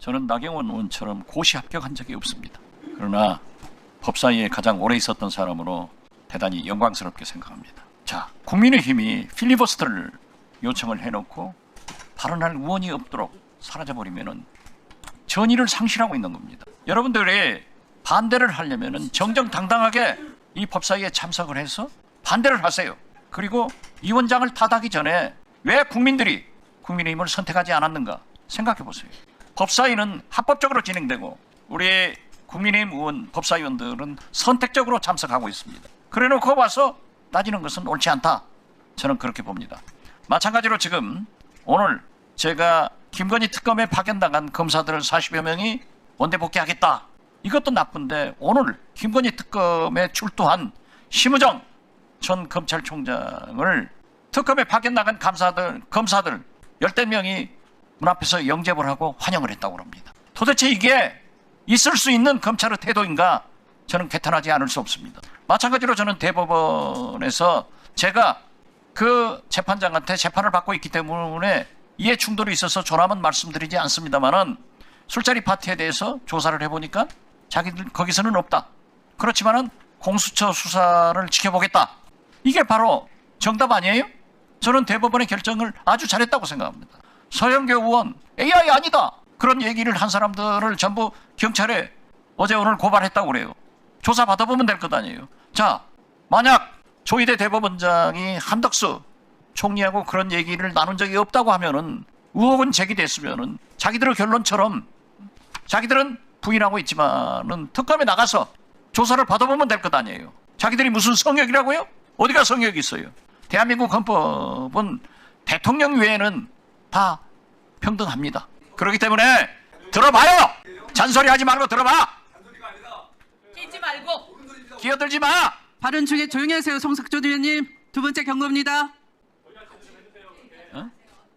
저는 나경원 의원처럼 고시 합격한 적이 없습니다. 그러나 법사위에 가장 오래 있었던 사람으로 대단히 영광스럽게 생각합니다. 자, 국민의힘이 필리버스터를 요청을 해놓고 발언할 의원이 없도록 사라져버리면은 전의를 상실하고 있는 겁니다. 여러분들이 반대를 하려면은 정정당당하게 이 법사위에 참석을 해서 반대를 하세요. 그리고 위원장을 탓하기 전에 왜 국민들이 국민의힘을 선택하지 않았는가 생각해 보세요. 법사위는 합법적으로 진행되고 우리 국민의힘 의원 법사위원들은 선택적으로 참석하고 있습니다. 그래놓고 와서 따지는 것은 옳지 않다. 저는 그렇게 봅니다. 마찬가지로 지금 오늘 제가 김건희 특검에 파견당한 검사들 40여 명이 원대 복귀하겠다. 이것도 나쁜데 오늘 김건희 특검에 출두한 심우정 전 검찰총장을 특검에 파견 나간 감사들 검사들 열댓 명이 문 앞에서 영접을 하고 환영을 했다고 합니다. 도대체 이게 있을 수 있는 검찰의 태도인가? 저는 개탄하지 않을 수 없습니다. 마찬가지로 저는 대법원에서 제가 그 재판장한테 재판을 받고 있기 때문에 이해 충돌이 있어서 조남은 말씀드리지 않습니다만은 술자리 파티에 대해서 조사를 해보니까 자기들 거기서는 없다. 그렇지만은 공수처 수사를 지켜보겠다. 이게 바로 정답 아니에요? 저는 대법원의 결정을 아주 잘했다고 생각합니다. 서영교 의원 AI 아니다. 그런 얘기를 한 사람들을 전부 경찰에 어제 오늘 고발했다고 그래요. 조사 받아보면 될 것 아니에요. 자, 만약 조희대 대법원장이 한덕수 총리하고 그런 얘기를 나눈 적이 없다고 하면은 의혹은 제기됐으면은 자기들의 결론처럼 자기들은 부인하고 있지만은 특검에 나가서 조사를 받아보면 될 것 아니에요. 자기들이 무슨 성역이라고요? 어디가 성역이 있어요? 대한민국 헌법은 대통령 외에는 다 평등합니다. 그렇기 때문에 들어봐요. 잔소리 하지 말고 들어봐. 끼지 말고 기어들지 마. 발언 중에 조용히 하세요. 송석준 의원님 두 번째 경고입니다.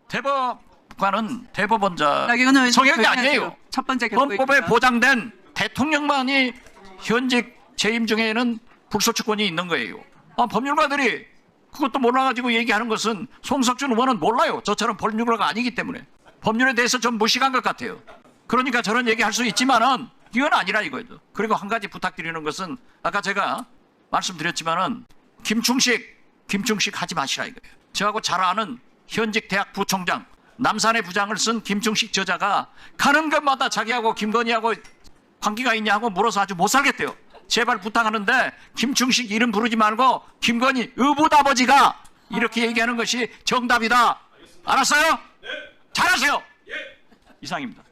대법관은 대법원자 나경원 의원님 성역이 아니에요. 첫 번째 경고입니다. 헌법에 보장된 대통령만이 현직 재임 중에는 불소추권이 있는 거예요. 아, 법률가들이 그것도 몰라가지고 얘기하는 것은 송석준 의원은 몰라요. 저처럼 법률가가 아니기 때문에 법률에 대해서 좀 무식한 것 같아요. 그러니까 저런 얘기할 수 있지만은 이건 아니라 이거예요. 그리고 한 가지 부탁드리는 것은 아까 제가 말씀드렸지만은 김충식 김충식 하지 마시라 이거예요. 저하고 잘 아는 현직 대학 부총장 남산의 부장을 쓴 김충식 저자가 가는 것마다 자기하고 김건희하고 관계가 있냐고 물어서 아주 못 살겠대요. 제발 부탁하는데 김충식 이름 부르지 말고 김건희 의붓 아버지가 이렇게 얘기하는 것이 정답이다. 알았어요? 잘하세요. 이상입니다.